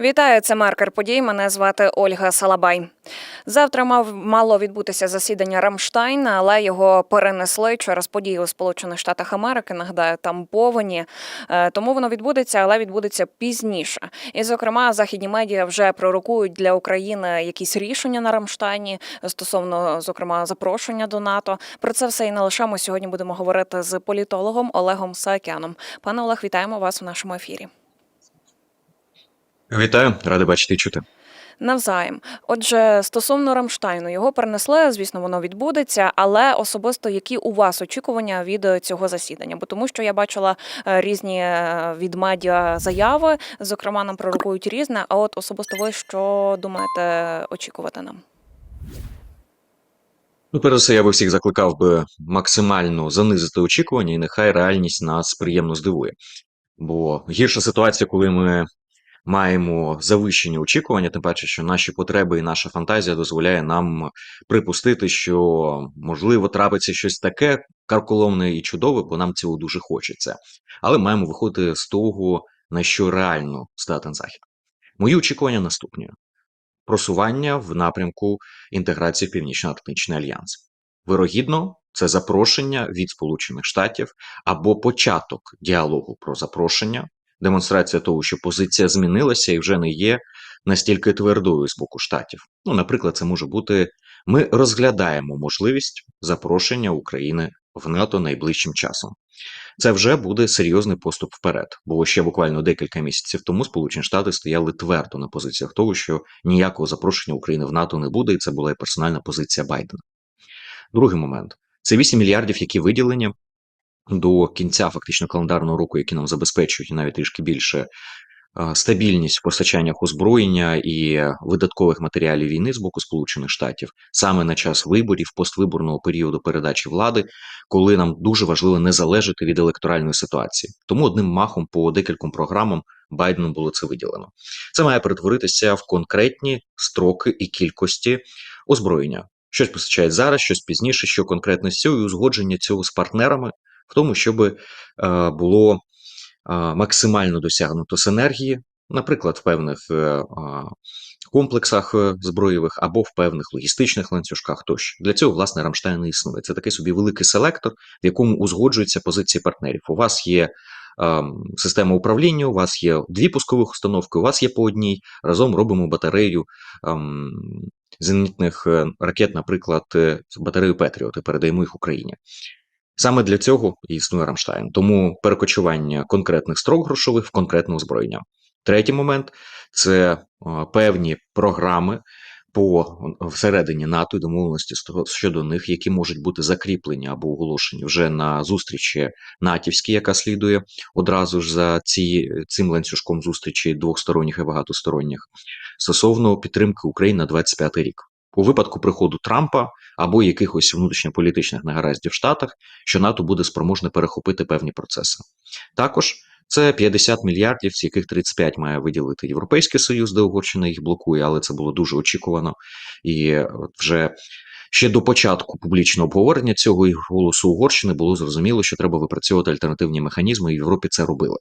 Вітаю, це маркер подій. Мене звати Ольга Салабай. Завтра мав мало відбутися засідання Рамштайн, але його перенесли через події у Сполучених Штатах Америки. Нагадаю, там повені. Е, Тому воно відбудеться, але відбудеться пізніше. І, зокрема, західні медіа вже пророкують для України якісь рішення на Рамштайні стосовно, зокрема, запрошення до НАТО. Про це все і не лише ми сьогодні будемо говорити з політологом Олегом Саакяном. Пане Олег, вітаємо вас у нашому ефірі. Вітаю, радий бачити і чути. Навзаєм. Отже, стосовно Рамштайну, його перенесли. Звісно, воно відбудеться, але особисто які у вас очікування від е, цього засідання? Бо тому, що я бачила е, різні е, від медіа заяви, зокрема, нам пророкують різне. А от особисто ви що думаєте очікувати нам? Ну, перш за все, я би всіх закликав би максимально занизити очікування, і нехай реальність нас приємно здивує. Бо гірша ситуація, коли ми маємо завищені очікування, тим паче, що наші потреби і наша фантазія дозволяє нам припустити, що можливо трапиться щось таке карколомне і чудове, бо нам цього дуже хочеться. Але маємо виходити з того, на що реально здатен захід. Мої очікування наступні: просування в напрямку інтеграції Північно-Атлантичний альянс. Вирогідно, це запрошення від Сполучених Штатів або початок діалогу про запрошення, демонстрація того, що позиція змінилася і вже не є настільки твердою з боку штатів. Ну, наприклад, це може бути: ми розглядаємо можливість запрошення України в НАТО найближчим часом. Це вже буде серйозний поступ вперед, бо ще буквально декілька місяців тому Сполучені Штати стояли твердо на позиціях того, що ніякого запрошення України в НАТО не буде, і це була і персональна позиція Байдена. Другий момент це 8 мільярдів, які виділені до кінця фактично календарного року, які нам забезпечують навіть трішки більше стабільність в постачаннях озброєння і видаткових матеріалів війни з боку Сполучених Штатів саме на час виборів, поствиборного періоду передачі влади, коли нам дуже важливо не залежати від електоральної ситуації. Тому одним махом по декільком програмам Байдену було це виділено. Це має перетворитися в конкретні строки і кількості озброєння. Щось постачають зараз, щось пізніше, що конкретно з цього і узгодження цього з партнерами, в тому, щоб е, було е, максимально досягнуто синергії, наприклад, в певних е, комплексах зброєвих або в певних логістичних ланцюжках тощо. Для цього, власне, Рамштайн існує. Це такий собі великий селектор, в якому узгоджуються позиції партнерів. У вас є ем, система управління, у вас є дві пускових установки, у вас є по одній. Разом робимо батарею ем, зенітних ракет, наприклад, батарею Петріот, передаємо їх Україні. Саме для цього і існує Рамштайн. Тому перекочування конкретних строк грошових в конкретне озброєння. Третій момент це е, певні програми по всередині НАТО і домовленості щодо них, які можуть бути закріплені або оголошені вже на зустрічі натівській, яка слідує одразу ж за ці, цим ланцюжком зустрічі двохсторонніх і багатосторонніх, стосовно підтримки України на 25 рік. У випадку приходу Трампа або якихось внутрішньополітичних негараздів в Штатах, що НАТО буде спроможне перехопити певні процеси. Також це 50 мільярдів, з яких 35 має виділити Європейський Союз, де Угорщина їх блокує, але це було дуже очікувано. І вже ще до початку публічного обговорення цього голосу Угорщини було зрозуміло, що треба випрацьовувати альтернативні механізми, і в Європі це робили.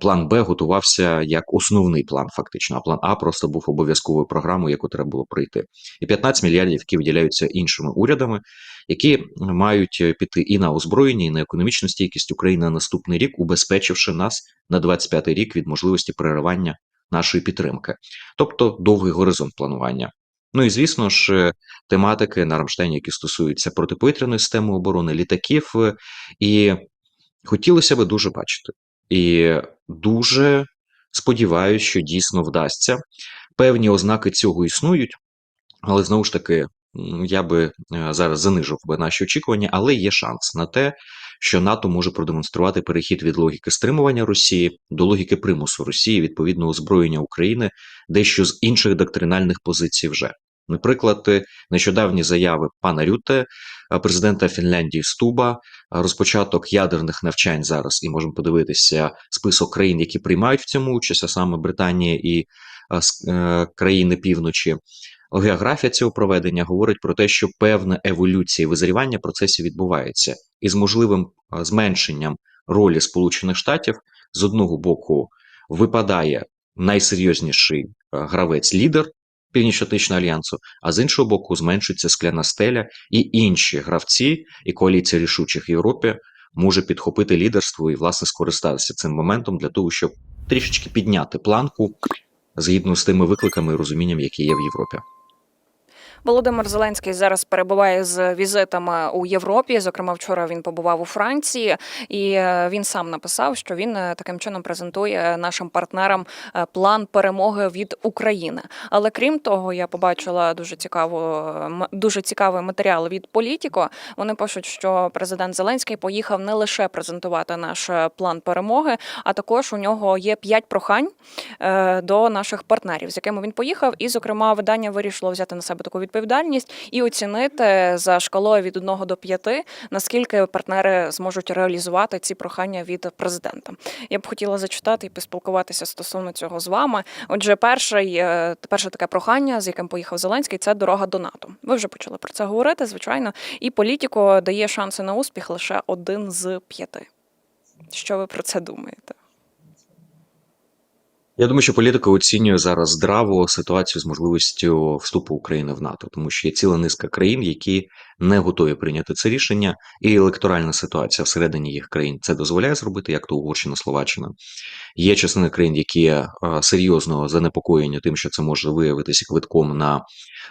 План Б готувався як основний план, фактично, а план А просто був обов'язковою програмою, яку треба було пройти. І 15 мільярдів, які виділяються іншими урядами, які мають піти і на озброєння, і на економічну стійкість України на наступний рік, убезпечивши нас на 25-й рік від можливості переривання нашої підтримки, тобто довгий горизонт планування. Ну і звісно ж, тематики на Рамштейні, які стосуються протиповітряної системи оборони, літаків, і хотілося би дуже бачити. І дуже сподіваюся, що дійсно вдасться. Певні ознаки цього існують, але знову ж таки, я би е, зараз занижив би наші очікування, але є шанс на те, що НАТО може продемонструвати перехід від логіки стримування Росії до логіки примусу Росії, відповідно озброєння України, дещо з інших доктринальних позицій вже. Наприклад, е, нещодавні заяви пана Рюте, е, президента Фінляндії Стуба, розпочаток ядерних навчань зараз, і можемо подивитися список країн, які приймають в цьому участь, а саме Британія і е, е, країни півночі. Географія цього проведення говорить про те, що певна еволюція визрівання процесів відбувається, і з можливим е, зменшенням ролі Сполучених Штатів з одного боку випадає найсерйозніший е, гравець-лідер Північно-Атлантичного альянсу, а з іншого боку, зменшується скляна стеля, і інші гравці і коаліція рішучих в Європі може підхопити лідерство і, власне, скористатися цим моментом для того, щоб трішечки підняти планку згідно з тими викликами і розумінням, які є в Європі. Володимир Зеленський зараз перебуває з візитами у Європі. Зокрема, вчора він побував у Франції, і е, він сам написав, що він е, таким чином презентує нашим партнерам е, план перемоги від України. Але крім того, я побачила дуже цікаву дуже цікавий матеріал від Політіко. Вони пишуть, що президент Зеленський поїхав не лише презентувати наш план перемоги, а також у нього є п'ять прохань до наших партнерів, з якими він поїхав. І, зокрема, видання вирішило взяти на себе таку відповідальність і оцінити за шкалою від 1 до 5, наскільки партнери зможуть реалізувати ці прохання від президента. Я б хотіла зачитати і поспілкуватися стосовно цього з вами. Отже, перший, е, перше таке прохання, з яким поїхав Зеленський, це дорога до НАТО. Ви вже почали про це говорити, звичайно. І політико дає шанси на успіх лише один з п'яти. Що ви про це думаєте? Я думаю, що політика оцінює зараз здраво ситуацію з можливістю вступу України в НАТО, тому що є ціла низка країн, які не готові прийняти це рішення, і електоральна ситуація всередині їх країн це дозволяє зробити, як то Угорщина, Словаччина. Є частина країн, які е, серйозно занепокоєні тим, що це може виявитися квитком на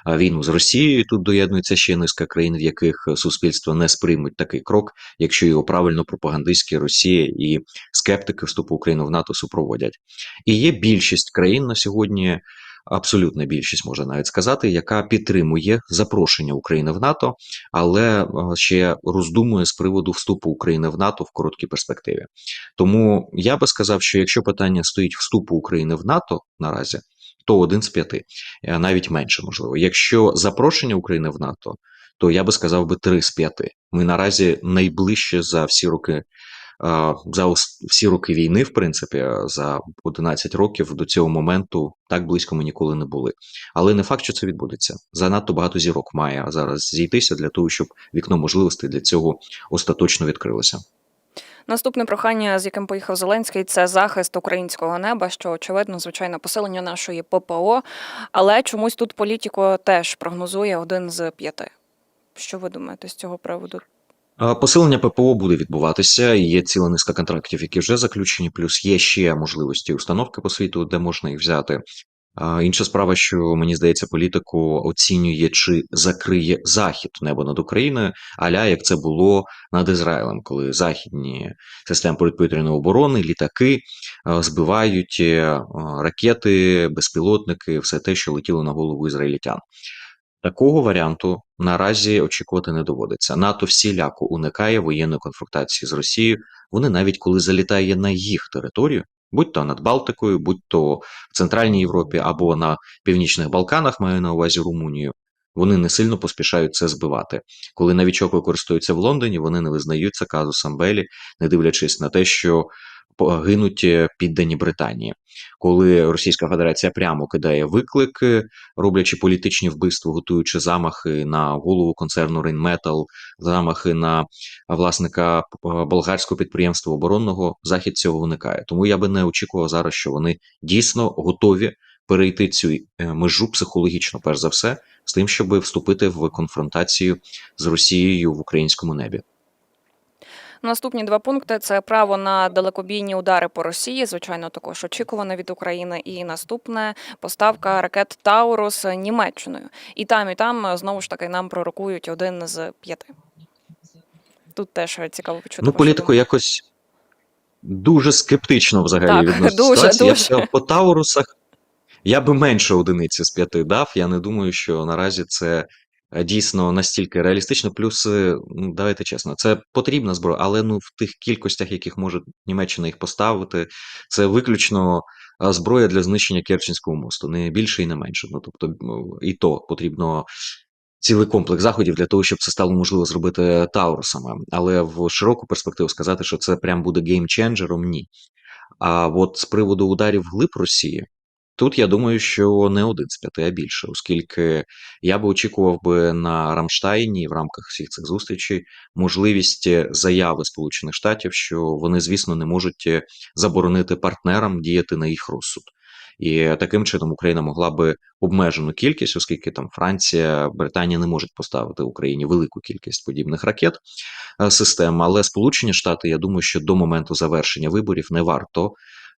е, війну з Росією. Тут доєднується ще низка країн, в яких суспільство не сприймуть такий крок, якщо його правильно пропагандистські Росія і скептики вступу України в НАТО супроводять. І є більшість країн на сьогодні, абсолютна більшість можна навіть сказати, яка підтримує запрошення України в НАТО, але е, ще роздумує з приводу вступу України в НАТО в короткій перспективі. Тому я би сказав, що якщо питання стоїть вступу України в НАТО наразі, то один з п'яти, е, навіть менше можливо. Якщо запрошення України в НАТО, то я би сказав би три з п'яти. Ми наразі найближче за всі роки. Е, За всі роки війни, в принципі, за 11 років до цього моменту так близько ми ніколи не були. Але не факт, що це відбудеться. Занадто багато зірок має зараз зійтися для того, щоб вікно можливостей для цього остаточно відкрилося. Наступне прохання, з яким поїхав Зеленський, це захист українського неба, що очевидно, звичайно, посилення нашої ППО. Але чомусь тут політико теж прогнозує один з п'яти. Що ви думаєте з цього приводу? Посилення ППО буде відбуватися. Є ціла низка контрактів, які вже заключені, плюс є ще можливості установки по світу, де можна їх взяти. Інша справа, що мені здається, політику оцінює, чи закриє захід небо над Україною, аля як це було над Ізраїлем, коли західні системи протиповітряної оборони, літаки збивають ракети, безпілотники, все те, що летіло на голову ізраїльтян. Такого варіанту наразі очікувати не доводиться. НАТО всіляко уникає воєнної конфронтації з Росією. Вони навіть коли залітає на їх територію, будь то над Балтикою, будь то в Центральній Європі або на Північних Балканах, маю на увазі Румунію. Вони не сильно поспішають це збивати. Коли новічок використовується в Лондоні, вони не визнаються казусом Белі, не дивлячись на те, що гинуть е, піддані Британії. Коли Російська Федерація прямо кидає виклики, роблячи політичні вбивства, готуючи замахи на голову концерну Рейнметал, замахи на власника болгарського підприємства оборонного, захід цього уникає. Тому я би не очікував зараз, що вони дійсно готові перейти цю е, межу психологічно, перш за все, з тим, щоб вступити в конфронтацію з Росією в українському небі. Наступні два пункти це право на далекобійні удари по Росії, звичайно, також очікуване від України. І наступне поставка ракет Таурус Німеччиною. І там, і там знову ж таки нам пророкують один з п'яти. Тут теж цікаво почути. Ну, політику якось дуже скептично взагалі Так, відносно дуже, ситуації. Я дуже. сказав, по Таурусах я би менше одиниці з п'яти дав. Я не думаю, що наразі це дійсно настільки реалістично. Плюс, е, ну, давайте чесно, це потрібна зброя, але ну в тих кількостях, яких може Німеччина їх поставити, це виключно е, зброя для знищення Керченського мосту, не більше і не менше. Ну тобто, і то потрібно. Цілий комплекс заходів для того, щоб це стало можливо зробити Таурусами. Але в широку перспективу сказати, що це прям буде геймченджером, ні. А от з приводу ударів вглиб Росії, тут я думаю, що не один з п'яти, а більше, оскільки я би очікував би на Рамштайні в рамках всіх цих зустрічей можливість заяви Сполучених Штатів, що вони, звісно, не можуть заборонити партнерам діяти на їх розсуд. І таким чином Україна могла би обмежену кількість, оскільки там Франція, Британія не можуть поставити Україні велику кількість подібних ракет е, систем. Але Сполучені Штати, я думаю, що до моменту завершення виборів не варто е,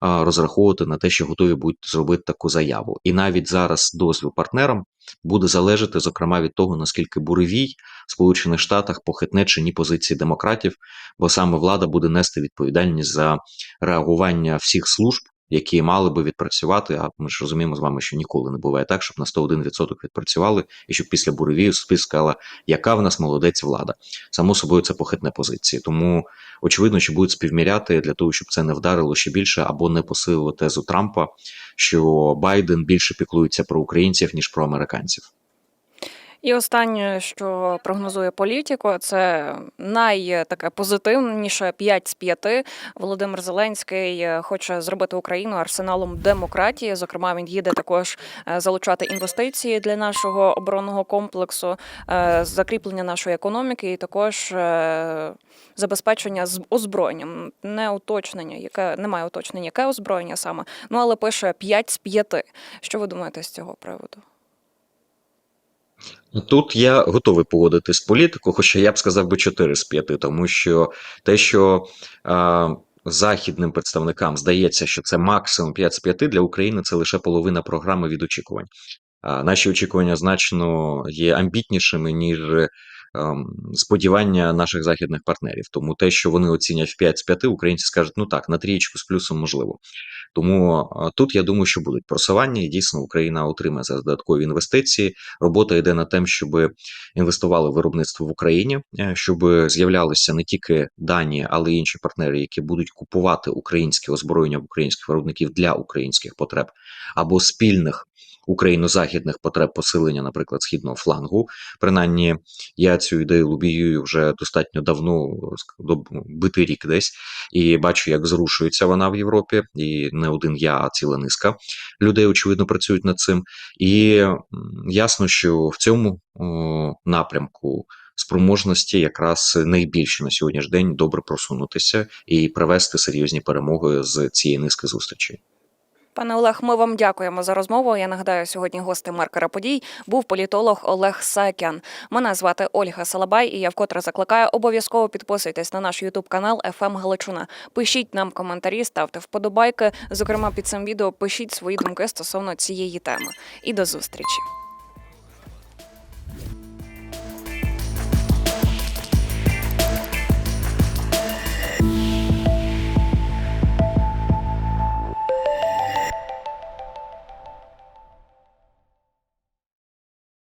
розраховувати на те, що готові будуть зробити таку заяву. І навіть зараз дозвіл партнерам буде залежати, зокрема, від того, наскільки буревій в Сполучених Штатах похитне чи ні позиції демократів, бо саме влада буде нести відповідальність за реагування всіх служб. Які мали би відпрацювати, а ми ж розуміємо з вами, що ніколи не буває так, щоб на 101% відпрацювали, і щоб після буревію суспільство сказала, яка в нас молодець влада. Само собою, це похитне позиції. Тому очевидно, що будуть співміряти для того, щоб це не вдарило ще більше або не посилило тезу Трампа, що Байден більше піклується про українців ніж про американців. І останнє, що прогнозує політико, це найтаке позитивніше 5 з 5. Володимир Зеленський е, хоче зробити Україну арсеналом демократії. Зокрема, він їде також е, залучати інвестиції для нашого оборонного комплексу, е, закріплення нашої економіки, і також е, забезпечення з озброєнням. Не уточнення, яке немає уточнення, яке озброєння саме. Ну але пише 5 з 5. Що ви думаєте з цього приводу? Тут я готовий погодитись з політику, хоча я б сказав би 4 з 5, тому що те, що е, західним представникам здається, що це максимум 5 з 5, для України це лише половина програми від очікувань. А наші очікування значно є амбітнішими, ніж сподівання наших західних партнерів. Тому те, що вони оцінять в 5 з 5, українці скажуть, ну так, на трієчку з плюсом можливо. Тому е, тут я думаю, що будуть просування, і дійсно Україна отримає зараз додаткові інвестиції. Робота йде над тим, щоб інвестували в виробництво в Україні, е, щоб з'являлися не тільки дані, але й інші партнери, які будуть купувати українське озброєння в українських виробників для українських потреб або спільних. Україно-західних потреб посилення, наприклад, східного флангу. Принаймні, я цю ідею лобіюю вже достатньо давно, битий рік десь, і бачу, як зрушується вона в Європі. І не один я, а ціла низка людей, очевидно, працюють над цим. І ясно, що в цьому о, напрямку спроможності якраз найбільше на сьогоднішній день добре просунутися і привести серйозні перемоги з цієї низки зустрічей. Пане Олег, ми вам дякуємо за розмову. Я нагадаю, сьогодні гостем маркера подій був політолог Олег Сакян. Мене звати Ольга Салабай, і я вкотре закликаю обов'язково підписуйтесь на наш Ютуб канал «ФМ Галичина. Пишіть нам коментарі, ставте вподобайки. Зокрема, під цим відео пишіть свої думки стосовно цієї теми. І до зустрічі.